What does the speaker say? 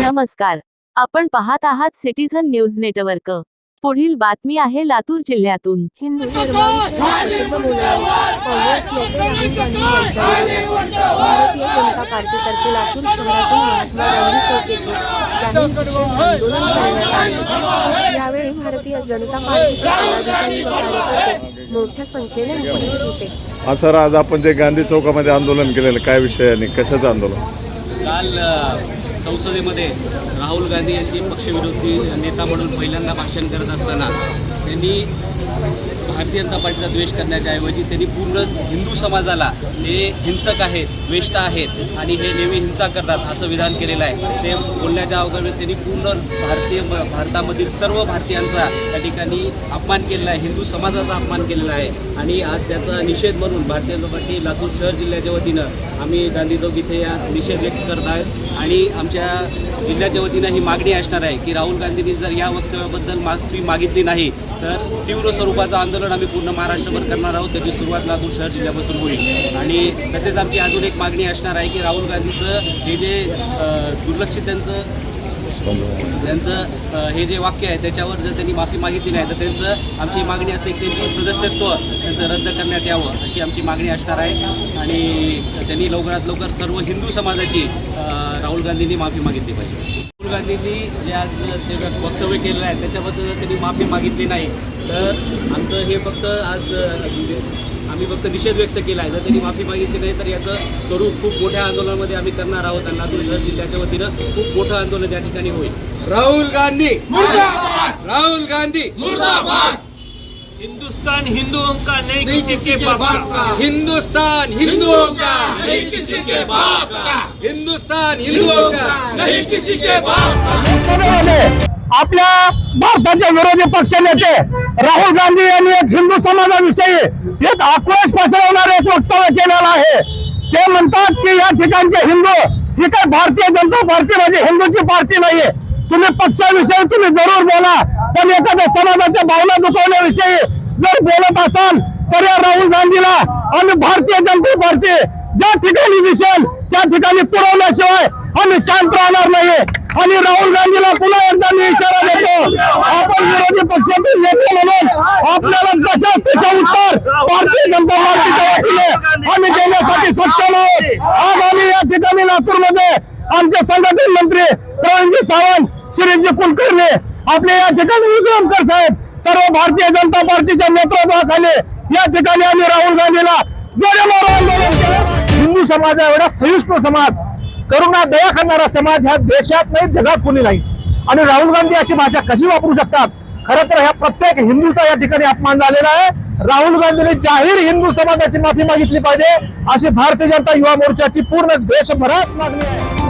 नमस्कार. आपण पाहत आहात सिटीझन न्यूज नेटवर्क. पुढील बातमी आहे लातूर जिल्ह्यातून. हिंदू जनता पार्टीतर्फे लातूर महात्मा गांधी चौक येथे जाहीर आंदोलन करण्यात आले. यावेळी भारतीय जनता पार्टीचे पदाधिकारी व कार्यकर्ते मोठ्या संख्येने उपस्थित होते. हा सर आज आपण जे गांधी चौकामध्ये आंदोलन केलेलं काय विषय आणि कशाचं आंदोलन? काल संसदेमध्ये राहुल गांधी यांची पक्षविरोधी नेता म्हणून पहिल्यांदा भाषण करत असताना त्यांनी भारतीय जनता पार्टीचा द्वेष करण्याच्या ऐवजी त्यांनी पूर्ण हिंदू समाजाला हे हिंसक आहेत द्वेष्ट आहेत आणि हे नेहमी हिंसा करतात असं विधान केलेलं आहे. ते बोलण्याच्या अगोदर त्यांनी पूर्ण भारतीय भारतामधील सर्व भारतीयांचा त्या ठिकाणी अपमान केलेला आहे हिंदू समाजाचा अपमान केलेला आहे. आणि आज त्याचा निषेध म्हणून भारतीय जनता पार्टी लातूर शहर जिल्ह्याच्या वतीनं आम्ही गांधी चौक इथे या निषेध व्यक्त करत आहोत. आणि आमच्या जिल्ह्याच्या वतीनं ही मागणी असणार आहे की राहुल गांधींनी जर या वक्तव्याबद्दल माफी मागितली नाही तर तीव्र स्वरूपाचं आंदोलन आम्ही पूर्ण महाराष्ट्रभर करणार आहोत. त्याची सुरुवात लातूर शहर जिल्ह्यापासून होईल. आणि तसेच आमची अजून एक मागणी असणार आहे की राहुल गांधीचं हे जे दुर्लक्षित त्यांचं त्यांचं हे जे वाक्य आहे त्याच्यावर जर त्यांनी माफी मागितली नाही तर त्यांचं आमची मागणी असते की त्यांचं सदस्यत्व त्यांचं रद्द करण्यात यावं अशी आमची मागणी असणार आहे. आणि त्यांनी लवकरात लवकर सर्व हिंदू समाजाची राहुल गांधींनी माफी मागितली पाहिजे. राहुल गांधींनी जे आज ते वक्तव्य केलेलं आहे त्याच्याबद्दल जर त्यांनी माफी मागितली नाही तर आमचं हे फक्त आज आम्ही फक्त निषेध व्यक्त केला आहे. जर त्यांनी माफी मागितली नाही तर याचं स्वरूप खूप मोठ्या आंदोलनामध्ये आम्ही करणार आहोत आणि लातूर शहर जिल्ह्याच्या वतीनं खूप मोठं आंदोलन या ठिकाणी होईल. राहुल गांधी! राहुल गांधी! हिंदुस्तान हिंदुओं का नहीं किसी के बाप का। हिंदुस्तान हिंदुओं का नहीं किसी के बाप का। हिंदुस्तान हिंदुओं का नहीं किसी के बाप का। आपल्या भारताचे विरोधी पक्ष नेते राहुल गांधी यांनी एक हिंदू समाजाविषयी एक आक्रोश पसरवणारे एक वक्तव्य केलेलं आहे. ते म्हणतात की या ठिकाणचे हिंदू ही काही भारतीय जनता पार्टी म्हणजे हिंदूची पार्टी नाहीये तुम्ही पक्षाविषयी तुम्ही जरूर बोला पण एखाद्या समाजाच्या भावना दुखवण्याविषयी जर बोलत असाल तर या राहुल गांधीला आम्ही भारतीय जनता पार्टी ज्या ठिकाणी दिसेल त्या ठिकाणी पुरवल्याशिवाय आम्ही शांत राहणार नाही. आणि राहुल गांधीला पुन्हा आपण विरोधी पक्षातील नेते म्हणून आपल्याला कशाच त्याचं उत्तर? भारतीय जनता पार्टीच्या वतीने आम्ही देण्यासाठी सक्षम आहोत. आज आम्ही या ठिकाणी लातूरमध्ये आमचे संघटन मंत्री प्रवीणजी सावंत श्रीजी कुलकर्णी आपले या ठिकाणी विक्रमकर साहेब सर्व भारतीय जनता पार्टीच्या नेतृत्वाखाली या ठिकाणी आम्ही राहुल गांधीला हिंदू समाज एवढा सहिष्णू समाज. करुणा दया करणारा समाज ह्या देशात नाही जगात कोणी नाही. आणि राहुल गांधी अशी भाषा कशी वापरू शकतात? खरं तर ह्या प्रत्येक हिंदूचा या ठिकाणी अपमान झालेला आहे. राहुल गांधीने जाहीर हिंदू समाजाची माफी मागितली पाहिजे अशी भारतीय जनता युवा मोर्चाची पूर्ण देशभरात मागणी आहे.